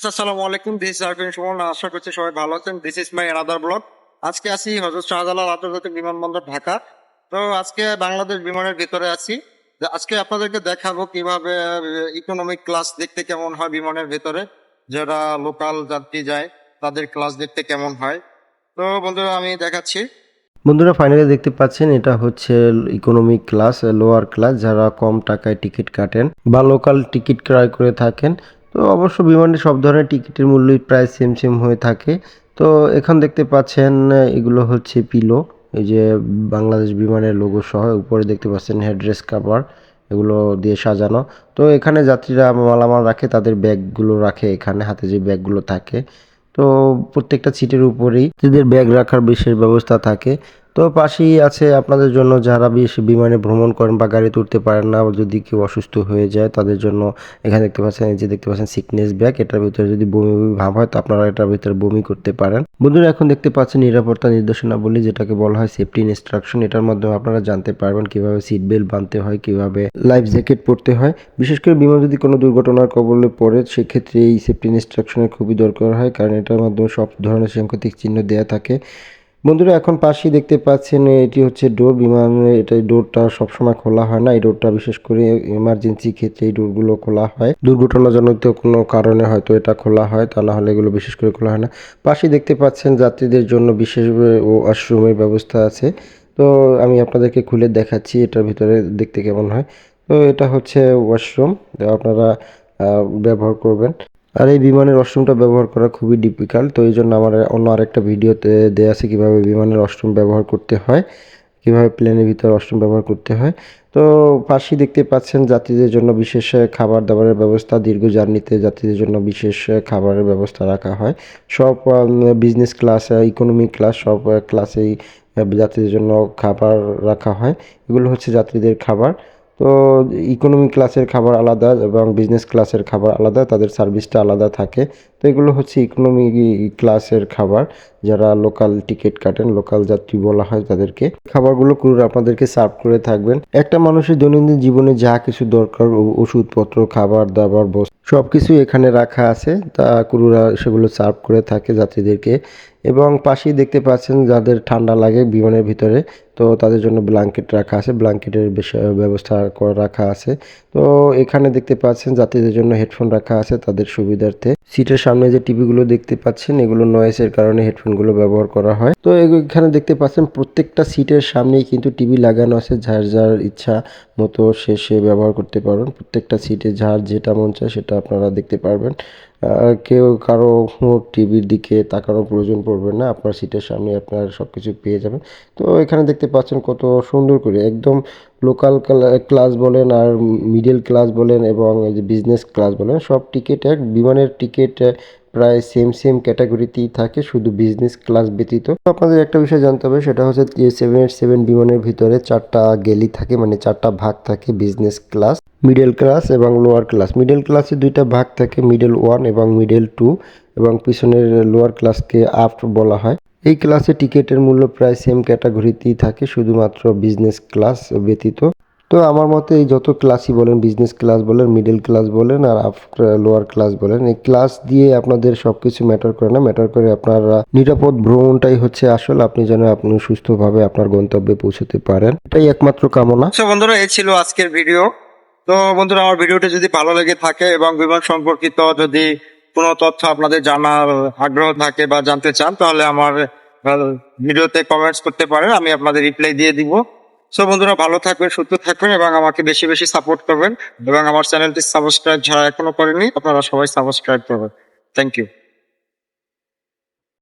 আসসালামু আলাইকুম দিস আরবিন সুমন আশা করছি সবাই ভালো আছেন। This is my another blog আজকে আছি হজরত শাহজালাল আন্তর্জাতিক বিমানবন্দর ঢাকা। তো আজকে বাংলাদেশ বিমানের ভিতরে আছি। আজকে আপনাদেরকে দেখাবো কীভাবে ইকোনমিক ক্লাস দেখতে কেমন হয় বিমানের ভিতরে। যারা লোকাল যাত্রী যায়, তাদের ক্লাস দেখতে কেমন হয়। তো বন্ধুরা, আমি দেখাচ্ছি। বন্ধুরা ফাইনালি দেখতে পাচ্ছেন, এটা হচ্ছে ইকোনমিক ক্লাস লোয়ার ক্লাস যারা কম টাকায় টিকিট কাটেন বা লোকাল টিকিট ক্রয় করে থাকেন তো অবশ্য বিমানে সব ধরনের টিকিটের মূল্যই প্রায় সেম সেম হয়ে থাকে। তো এখন দেখতে পাচ্ছেন, এগুলো হচ্ছে পিলো, এই যে বাংলাদেশ বিমানের লোগো সহ, উপরে দেখতে পাচ্ছেন হেডরেস কাভার এগুলো দিয়ে সাজানো। তো এখানে যাত্রীরা মালামাল রাখে, তাদের ব্যাগগুলো রাখে এখানে, হাতে যে ব্যাগগুলো থাকে। তো প্রত্যেকটা সিটের উপরেই যাদের ব্যাগ রাখার বিশেষ ব্যবস্থা থাকে। তো পাশেই আছে আপনাদের জন্য যারা বেশি বিমানে ভ্রমণ করেন বা গাড়িতে উঠতে পারেন না, যদি কেউ অসুস্থ হয়ে যায়, তাদের জন্য এখানে দেখতে পাচ্ছেন যে দেখতে পাচ্ছেন সিকনেস ব্যাগ এটার ভিতরে যদি বমি বমি ভাব হয়, তো আপনারা এটার ভিতরে বমি করতে পারেন। বন্ধুরা, এখন দেখতে পাচ্ছেন নিরাপত্তা নির্দেশনাবলী, যেটাকে বলা হয় সেফটি ইনস্ট্রাকশন এটার মাধ্যমে আপনারা জানতে পারবেন কীভাবে সিট বেল্ট বাঁধতে হয়, কীভাবে লাইফ জ্যাকেট পরতে হয়। বিশেষ করে বিমান যদি কোনো দুর্ঘটনার কবলে পড়ে, সেক্ষেত্রে এই সেফটি ইনস্ট্রাকশনের খুবই দরকার হয়, কারণ এটার মাধ্যমে সব ধরনের সাংকেতিক চিহ্ন দেওয়া থাকে। বন্ধুরা, এখন পাশেই দেখতে পাচ্ছেন এটি হচ্ছে ডোর। বিমানের এটা ডোরটা সবসময় খোলা হয় না। এই ডোরটা বিশেষ করে এমার্জেন্সি ক্ষেত্রে এই ডোরগুলো খোলা হয়। দুর্ঘটনাজনিত কোনো কারণে হয়তো এটা খোলা হয়, তা না হলে এগুলো বিশেষ করে খোলা হয় না। পাশেই দেখতে পাচ্ছেন যাত্রীদের জন্য বিশেষ ও ওয়াশরুমের ব্যবস্থা আছে। তো আমি আপনাদেরকে খুলে দেখাচ্ছি এটার ভিতরে দেখতে কেমন হয়। তো এটা হচ্ছে ওয়াশরুম। আপনারা ব্যবহার করবেন। আর এই বিমানের ওয়াশরুমটা ব্যবহার করা খুবই ডিফিকাল্ট তো এই জন্য আমার অন্য আরেকটা ভিডিওতে দেওয়া আছে কীভাবে বিমানের ওয়াশরুম ব্যবহার করতে হয়, কীভাবে প্লেনের ভিতরে ওয়াশরুম ব্যবহার করতে হয়। তো পাশেই দেখতে পাচ্ছেন যাত্রীদের জন্য বিশেষ খাবার দাবারের ব্যবস্থা, দীর্ঘ জার্নিতে যাত্রীদের জন্য বিশেষ খাবারের ব্যবস্থা রাখা হয়। সব বিজনেস ক্লাস ইকোনমি ক্লাস সব ক্লাসেই যাত্রীদের জন্য খাবার রাখা হয়। এগুলো হচ্ছে যাত্রীদের খাবার। তো ইকোনমি ক্লাসের খাবার আলাদা এবং বিজনেস ক্লাসের খাবার আলাদা, তাদের সার্ভিসটা আলাদা থাকে। তো এগুলো হচ্ছে ইকোনমি ক্লাসের খাবার, যারা লোকাল টিকিট কাটেন লোকাল যাত্রী বলা হয় তাদেরকে। খাবারগুলো ক্রুরা আপনাদেরকে সার্ভ করে থাকবেন। একটা মানুষের দৈনন্দিন জীবনে যা কিছু দরকার ওষুধপত্র, খাবার দাবার বস্তু সব কিছু এখানে রাখা আছে। তা ক্রুরা সেগুলো সার্ভ করে থাকে যাত্রীদেরকে। এবং পাশেই দেখতে পাচ্ছেন যাদের ঠান্ডা লাগে বিমানের ভিতরে, তো তাদের জন্য ব্ল্যাঙ্কেট রাখা আছে। ব্ল্যাঙ্কেটের ব্যবস্থা করে, রাখা আছে। তো এখানে দেখতে পাচ্ছেন যাত্রীদের জন্য হেডফোন রাখা আছে তাদের সুবিধার্থে। সিটের সামনে যে টিভিগুলো দেখতে পাচ্ছেন, এগুলো নয়েসের কারণে হেডফোনগুলো ব্যবহার করা হয়। তো এখানে দেখতে পাচ্ছেন প্রত্যেকটা সিটের সামনেই কিন্তু টিভি লাগানো আছে। যার যার ইচ্ছা মতো সে সে ব্যবহার করতে পারবেন প্রত্যেকটা সিটে যার যেটা মন চায় সেটা আপনারা দেখতে পারবেন। কেউ কারও টিভির দিকে তাকানোর প্রয়োজন পড়বে না, আপনার সিটের সামনে আপনার সব কিছু পেয়ে যাবেন। তো এখানে দেখতে পাচ্ছেন কত সুন্দর করে, একদম লোকাল ক্লাস বলেন আর মিডল ক্লাস বলেন এবং এই যে বিজনেস ক্লাস বলেন, সব টিকিট এক, বিমানের টিকিট প্রায় সেম সেম ক্যাটাগরিতেই থাকে, শুধু বিজনেস ক্লাস ব্যতীত। আপনাদের একটা বিষয় জানতে হবে, সেটা হচ্ছে সেভেন এইট সেভেন বিমানের ভিতরে চারটা গেলি থাকে মানে চারটা ভাগ থাকে বিজনেস ক্লাস মিডল ক্লাস এবং লোয়ার ক্লাস মিডল ক্লাসে দুইটা ভাগ থাকে মিডল ওয়ান এবং মিডল টু এবং পিছনের লোয়ার ক্লাসকে আপ বলা হয়। এই ক্লাসে টিকিটের মূল্য প্রায় সেম ক্যাটাগরিতেই থাকে, শুধুমাত্র বিজনেস ক্লাস ব্যতীত। তো আমার মতে এই যত ক্লাসই বলেন বিজনেস ক্লাস বলেন মিডল ক্লাস বলেন, আর আফটার লোয়ার ক্লাস বলেন, এই ক্লাস দিয়ে আপনাদের সব কিছু ম্যাটার করে না ম্যাটার করে আপনারা নিরাপদ ভ্রমণটাই হচ্ছে আসল, আপনি যেন আপনি সুস্থভাবে আপনার গন্তব্যে পৌঁছতে পারেন। এটাই একমাত্র কামনা। আচ্ছা বন্ধুরা, এই ছিল আজকের ভিডিও তো বন্ধুরা, আমার ভিডিওটি যদি ভালো লেগে থাকে এবং বিমান সম্পর্কিত যদি কোনো তথ্য আপনাদের জানার আগ্রহ থাকে বা জানতে চান, তাহলে আমার ভিডিওতে কমেন্টস করতে পারেন, আমি আপনাদের রিপ্লাই দিয়ে দিব। সো বন্ধুরা, ভালো থাকবেন, সুস্থ থাকবেন এবং আমাকে বেশি বেশি সাপোর্ট করবেন এবং আমার চ্যানেলটি সাবস্ক্রাইব যারা এখনও করেনি, আপনারা সবাই সাবস্ক্রাইব করবেন। Thank you